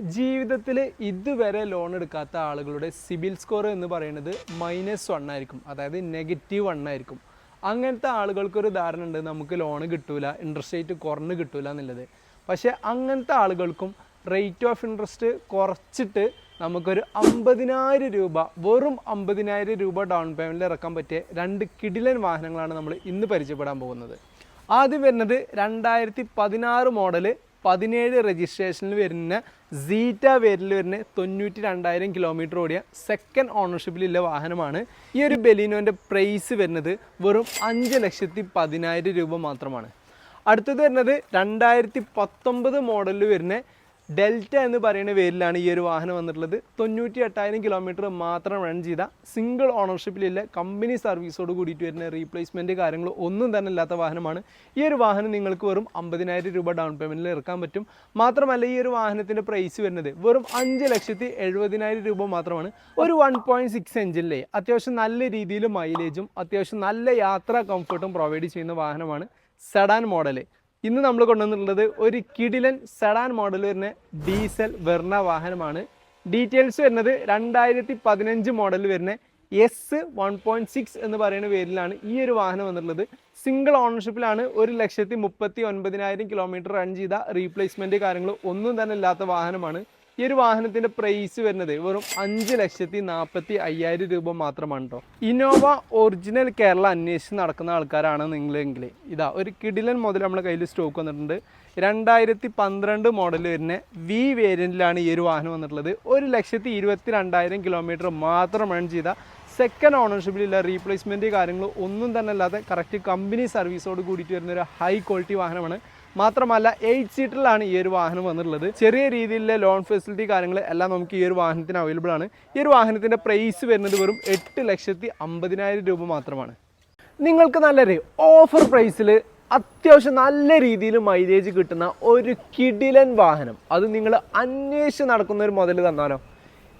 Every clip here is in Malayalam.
ജീവിതത്തിൽ ഇതുവരെ ലോൺ എടുക്കാത്ത ആളുകളുടെ സിബിൽ സ്കോർ എന്ന് പറയുന്നത് മൈനസ് വൺ ആയിരിക്കും. അതായത് നെഗറ്റീവ് വൺ ആയിരിക്കും. അങ്ങനത്തെ ആളുകൾക്കൊരു ധാരണ ഉണ്ട് നമുക്ക് ലോൺ കിട്ടൂല ഇൻട്രസ്റ്റ് റേറ്റ് കുറഞ്ഞ് കിട്ടൂല എന്നുള്ളത്. പക്ഷേ അങ്ങനത്തെ ആളുകൾക്കും റേറ്റ് ഓഫ് ഇൻട്രസ്റ്റ് കുറച്ചിട്ട് നമുക്കൊരു അമ്പതിനായിരം രൂപ വെറും അമ്പതിനായിരം രൂപ ഡൗൺ പേയ്മെന്റിൽ ഇറക്കാൻ പറ്റിയ രണ്ട് കിടിലൻ വാഹനങ്ങളാണ് നമ്മൾ ഇന്ന് പരിചയപ്പെടാൻ പോകുന്നത്. ആദ്യം വരുന്നത് രണ്ടായിരത്തി പതിനാറ് മോഡൽ പതിനേഴ് രജിസ്ട്രേഷനിൽ വരുന്ന സീറ്റ വേരിൽ വരുന്ന തൊണ്ണൂറ്റി രണ്ടായിരം കിലോമീറ്റർ ഓടിയ സെക്കൻഡ് ഓണർഷിപ്പിലുള്ള വാഹനമാണ്. ഈ ഒരു ബെലീനോന്റെ പ്രൈസ് വരുന്നത് വെറും അഞ്ച് ലക്ഷത്തി പതിനായിരം രൂപ മാത്രമാണ്. അടുത്തത് വരുന്നത് രണ്ടായിരത്തി പത്തൊമ്പത് മോഡലിൽ വരുന്ന ഡെൽറ്റ എന്ന് പറയുന്ന പേരിലാണ് ഈ ഒരു വാഹനം വന്നിട്ടുള്ളത്. തൊണ്ണൂറ്റി എട്ടായിരം കിലോമീറ്റർ മാത്രം റൺ ചെയ്ത സിംഗിൾ ഓണർഷിപ്പിലുള്ള കമ്പനി സർവീസോട് കൂടിയിട്ട് വരുന്ന റീപ്ലേസ്മെന്റ് കാര്യങ്ങൾ ഒന്നും തന്നെ ഇല്ലാത്ത വാഹനമാണ്. ഈ ഒരു വാഹനം നിങ്ങൾക്ക് വെറും അമ്പതിനായിരം രൂപ ഡൗൺ പേയ്മെന്റിൽ ഇറക്കാൻ പറ്റും. മാത്രമല്ല ഈ ഒരു വാഹനത്തിന്റെ പ്രൈസ് വരുന്നത് വെറും അഞ്ച് ലക്ഷത്തി എഴുപതിനായിരം രൂപ മാത്രമാണ്. ഒരു വൺ പോയിന്റ് സിക്സ് എഞ്ചിനിലെ അത്യാവശ്യം നല്ല രീതിയിൽ മൈലേജും അത്യാവശ്യം നല്ല യാത്രാ കംഫർട്ടും പ്രൊവൈഡ് ചെയ്യുന്ന വാഹനമാണ് സെഡാൻ മോഡൽ ഇന്ന് നമ്മൾ കൊണ്ടുവന്നിട്ടുള്ളത് ഒരു കിടിലൻ സെഡാൻ മോഡൽ വരുന്ന ഡീസൽ വെർണ വാഹനമാണ്. ഡീറ്റെയിൽസ് വരുന്നത് രണ്ടായിരത്തി പതിനഞ്ച് മോഡൽ വരുന്ന എസ് വൺ പോയിന്റ് സിക്സ് എന്ന് പറയുന്ന പേരിലാണ് ഈ ഒരു വാഹനം വന്നിട്ടുള്ളത്. സിംഗിൾ ഓണർഷിപ്പിലാണ് ഒരു ലക്ഷത്തി മുപ്പത്തി ഒൻപതിനായിരം കിലോമീറ്റർ റൺ ചെയ്ത റീപ്ലേസ്മെന്റ് കാര്യങ്ങൾ ഒന്നും തന്നെ ഇല്ലാത്ത വാഹനമാണ്. ഈ ഒരു വാഹനത്തിന്റെ പ്രൈസ് വരുന്നത് വെറും അഞ്ച് ലക്ഷത്തി നാൽപ്പത്തി അയ്യായിരം രൂപ മാത്രമാണ് കേട്ടോ ഇന്നോവ ഒറിജിനൽ കേരള അന്വേഷിച്ച് നടക്കുന്ന ആൾക്കാരാണ് നിങ്ങളെങ്കിൽ. ഇതാ ഒരു കിടിലൻ മുതൽ നമ്മുടെ കയ്യിൽ സ്റ്റോക്ക് വന്നിട്ടുണ്ട്. രണ്ടായിരത്തി പന്ത്രണ്ട് മോഡൽ വരുന്ന വി വേരിയന്റിലാണ് ഈ ഒരു വാഹനം വന്നിട്ടുള്ളത്. ഒരു ലക്ഷത്തി ഇരുപത്തി രണ്ടായിരം കിലോമീറ്റർ മാത്രം റൺ ചെയ്ത സെക്കൻഡ് ഓണർഷിപ്പിലുള്ള റീപ്ലേസ്മെന്റ് കാര്യങ്ങൾ ഒന്നും തന്നെ അല്ലാതെ കറക്റ്റ് കമ്പനി സർവീസോട് കൂടിയിട്ട് വരുന്ന ഒരു ഹൈ ക്വാളിറ്റി വാഹനമാണ് മാത്രമല്ല എയ്റ്റ് സീറ്ററിലാണ് ഈ ഒരു വാഹനം വന്നിട്ടുള്ളത്. ചെറിയ രീതിയിലെ ലോൺ ഫെസിലിറ്റി കാര്യങ്ങൾ എല്ലാം നമുക്ക് ഈ ഒരു വാഹനത്തിന് അവൈലബിൾ ആണ്. ഈ ഒരു വാഹനത്തിന്റെ പ്രൈസ് വരുന്നത് വെറും എട്ട് ലക്ഷത്തി അമ്പതിനായിരം രൂപ മാത്രമാണ്. നിങ്ങൾക്ക് നല്ലൊരു ഓഫർ പ്രൈസിൽ അത്യാവശ്യം നല്ല രീതിയിൽ മൈലേജ് കിട്ടുന്ന ഒരു കിടിലൻ വാഹനം. അത് നിങ്ങൾ അന്വേഷിച്ച് നടക്കുന്ന ഒരു മുതൽ തന്നാലോ.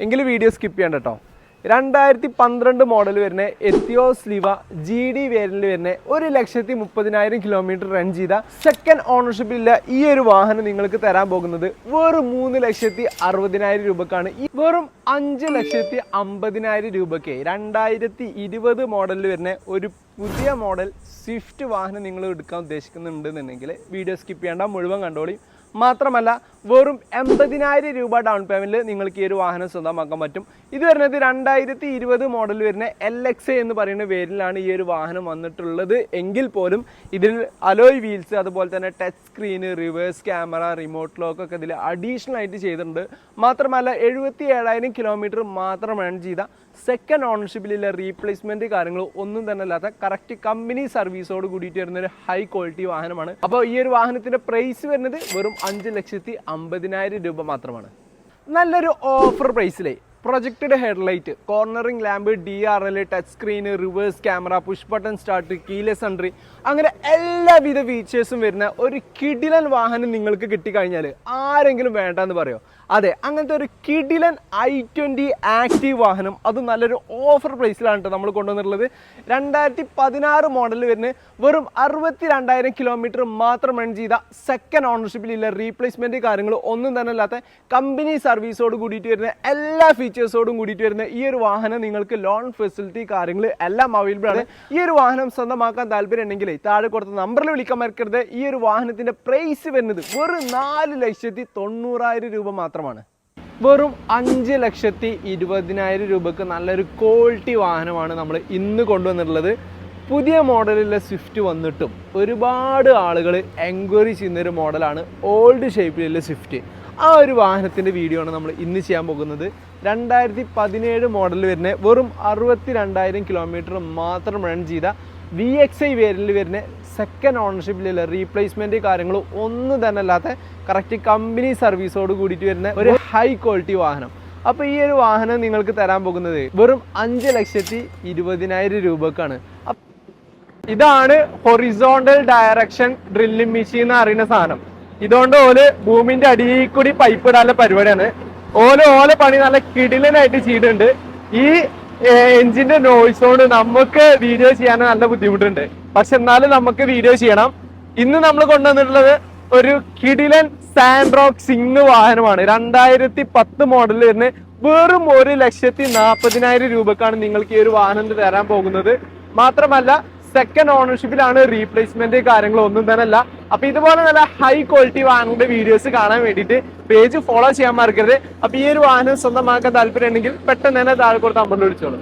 എങ്കിൽ വീഡിയോ സ്കിപ്പ് ചെയ്യണ്ട കേട്ടോ. രണ്ടായിരത്തി പന്ത്രണ്ട് മോഡൽ വരുന്ന എത്തിയോസ് ലിവ ജി ഡി വേരിയന്റിൽ വരുന്ന ഒരു ലക്ഷത്തി മുപ്പതിനായിരം കിലോമീറ്റർ റൺ ചെയ്ത സെക്കൻഡ് ഓണർഷിപ്പിലുള്ള ഈ ഒരു വാഹനം നിങ്ങൾക്ക് തരാൻ പോകുന്നത് വെറും മൂന്ന് ലക്ഷത്തി അറുപതിനായിരം രൂപക്കാണ്. ഈ വെറും അഞ്ച് ലക്ഷത്തി അമ്പതിനായിരം രൂപയ്ക്ക് രണ്ടായിരത്തി ഇരുപത് മോഡലിൽ വരുന്ന ഒരു പുതിയ മോഡൽ സ്വിഫ്റ്റ് വാഹനം നിങ്ങൾ എടുക്കാൻ ഉദ്ദേശിക്കുന്നുണ്ടെന്നുണ്ടെങ്കിൽ വീഡിയോ സ്കിപ്പ് ചെയ്യേണ്ട മുഴുവൻ കണ്ടോളി. മാത്രമല്ല വെറും എൺപതിനായിരം രൂപ ഡൗൺ പേയ്മെന്റിൽ നിങ്ങൾക്ക് ഈ ഒരു വാഹനം സ്വന്തമാക്കാൻ പറ്റും. ഇത് വരുന്നത് രണ്ടായിരത്തി ഇരുപത് മോഡൽ വരുന്ന എൽ എക്സ് എന്ന് പറയുന്ന പേരിലാണ് ഈ ഒരു വാഹനം വന്നിട്ടുള്ളത്. എങ്കിൽ പോലും ഇതിൽ അലോയ് വീൽസ് അതുപോലെ തന്നെ touch screen reverse camera remote lock ഒക്കെ ഇതിൽ അഡീഷണൽ ആയിട്ട് ചെയ്തിട്ടുണ്ട്. മാത്രമല്ല എഴുപത്തി ഏഴായിരം കിലോമീറ്റർ മാത്രം റൺ ചെയ്ത സെക്കൻഡ് ഓണർഷിപ്പിലുള്ള റീപ്ലേസ്മെന്റ് കാര്യങ്ങൾ ഒന്നും തന്നെ അല്ലാത്ത കറക്റ്റ് കമ്പനി സർവീസോട് കൂടിയിട്ട് വരുന്ന ഒരു ഹൈ ക്വാളിറ്റി വാഹനമാണ്. അപ്പോൾ ഈ ഒരു വാഹനത്തിന്റെ പ്രൈസ് വരുന്നത് വെറും അഞ്ച് ലക്ഷത്തി അമ്പതിനായിരം രൂപ മാത്രമാണ്. നല്ലൊരു offer പ്രൈസിലെ projected headlight cornering lamp D R L touch screen reverse camera push button start keyless entry അങ്ങനെ എല്ലാവിധ ഫീച്ചേഴ്സും വരുന്ന ഒരു കിടിലൻ വാഹനം നിങ്ങൾക്ക് കിട്ടിക്കഴിഞ്ഞാൽ ആരെങ്കിലും വേണ്ടെന്ന് പറയോ? അതെ അങ്ങനത്തെ ഒരു കിടിലൻ ഐ ട്വന്റി ആക്റ്റീവ് വാഹനം. അത് നല്ലൊരു ഓഫർ പ്രൈസിലാണ് കേട്ടോ നമ്മൾ കൊണ്ടുവന്നിട്ടുള്ളത്. രണ്ടായിരത്തി പതിനാറ് മോഡലിൽ വരുന്ന വെറും അറുപത്തി രണ്ടായിരം കിലോമീറ്റർ മാത്രം റൺ ചെയ്ത സെക്കൻഡ് ഓണർഷിപ്പിലുള്ള റീപ്ലേസ്മെന്റ് കാര്യങ്ങൾ ഒന്നും തന്നെ അല്ലാത്ത കമ്പനി സർവീസോട് കൂടിയിട്ട് വരുന്ന എല്ലാ ഫീച്ചേഴ്സോടും കൂടിയിട്ട് വരുന്ന ഈ ഒരു വാഹനം നിങ്ങൾക്ക് ലോൺ ഫെസിലിറ്റി കാര്യങ്ങൾ എല്ലാം അവൈലബിൾ ആണ്. ഈ ഒരു വാഹനം സ്വന്തമാക്കാൻ താല്പര്യം ഉണ്ടെങ്കിൽ താഴെ കൊടുത്ത നമ്പറിൽ വിളിക്കാൻ മറക്കരുത്. ഈ ഒരു വാഹനത്തിന്റെ പ്രൈസ് വരുന്നത് വെറും നാല് ലക്ഷത്തി തൊണ്ണൂറായിരം രൂപ മാത്രമാണ്. വെറും അഞ്ച് ലക്ഷത്തി ഇരുപതിനായിരം രൂപക്ക് നല്ലൊരു ക്വാളിറ്റി വാഹനമാണ് നമ്മൾ ഇന്ന് കൊണ്ടുവന്നിട്ടുള്ളത്. പുതിയ മോഡലിലെ സ്വിഫ്റ്റ് വന്നിട്ടും ഒരുപാട് ആളുകൾ എൻക്വയറി ചെയ്യുന്നൊരു മോഡലാണ് ഓൾഡ് ഷേപ്പിലുള്ള സ്വിഫ്റ്റ് ആ ഒരു വാഹനത്തിന്റെ വീഡിയോ ആണ് നമ്മൾ ഇന്ന് ചെയ്യാൻ പോകുന്നത്. രണ്ടായിരത്തി പതിനേഴ് മോഡൽ വരുന്ന വെറും അറുപത്തി രണ്ടായിരം കിലോമീറ്റർ മാത്രം റൺ ചെയ്ത വി എക്സ് ഐ വേരിൽ വരുന്ന സെക്കൻഡ് ഓണർഷിപ്പിലുള്ള റീപ്ലേസ്മെന്റ് കാര്യങ്ങൾ ഒന്നും തന്നെ അല്ലാത്ത കറക്റ്റ് കമ്പനി സർവീസോട് കൂടിയിട്ട് വരുന്ന ഒരു ഹൈ ക്വാളിറ്റി വാഹനം. അപ്പോൾ ഈ ഒരു വാഹനം നിങ്ങൾക്ക് തരാൻ പോകുന്നത് വെറും അഞ്ച് ലക്ഷത്തി ഇരുപതിനായിരം രൂപക്കാണ്. ഇതാണ് ഹൊറിസോണ്ടൽ ഡയറക്ഷൻ ഡ്രില്ലിംഗ് മെഷീൻ എന്ന് അറിയുന്ന സാധനം. ഇതുകൊണ്ട് ഓൽ ഭൂമിന്റെ അടിയിൽ കൂടി പൈപ്പ് ഇടാനുള്ള പരിപാടിയാണ്. ഓൽ ഓല പണി നല്ല കിടിലനായിട്ട് ചെയ്തിട്ടുണ്ട്. ഈ എഞ്ചിന്റെ നോയ്സ് കൊണ്ട് നമുക്ക് വീഡിയോ ചെയ്യാൻ നല്ല ബുദ്ധിമുട്ടുണ്ട്. പക്ഷെ എന്നാലും നമുക്ക് വീഡിയോ ചെയ്യണം. ഇന്ന് നമ്മൾ കൊണ്ടുവന്നിട്ടുള്ളത് ഒരു കിടിലൻ സാൻഡ്രോക്ക് സിംഗ് വാഹനമാണ്. രണ്ടായിരത്തി പത്ത് മോഡൽ വരുന്ന വെറും ഒരു ലക്ഷത്തി നാൽപ്പതിനായിരം രൂപക്കാണ് നിങ്ങൾക്ക് ഈ ഒരു വാഹനം തരാൻ പോകുന്നത്. മാത്രമല്ല സെക്കൻഡ് ഓണർഷിപ്പിലാണ് റീപ്ലേസ്മെന്റ് കാര്യങ്ങൾ ഒന്നും തന്നെ അല്ല അപ്പൊ ഇതുപോലെ നല്ല ഹൈ ക്വാളിറ്റി വാഹനങ്ങളുടെ വീഡിയോസ് കാണാൻ വേണ്ടിയിട്ട് പേജ് ഫോളോ ചെയ്യാൻ മറക്കരുത്. അപ്പൊ ഈ ഒരു വാഹനം സ്വന്തമാക്കാൻ താല്പര്യം ഉണ്ടെങ്കിൽ പെട്ടെന്ന് തന്നെ താഴെ കൊടുത്ത് അമ്പലം വിളിച്ചോളൂ.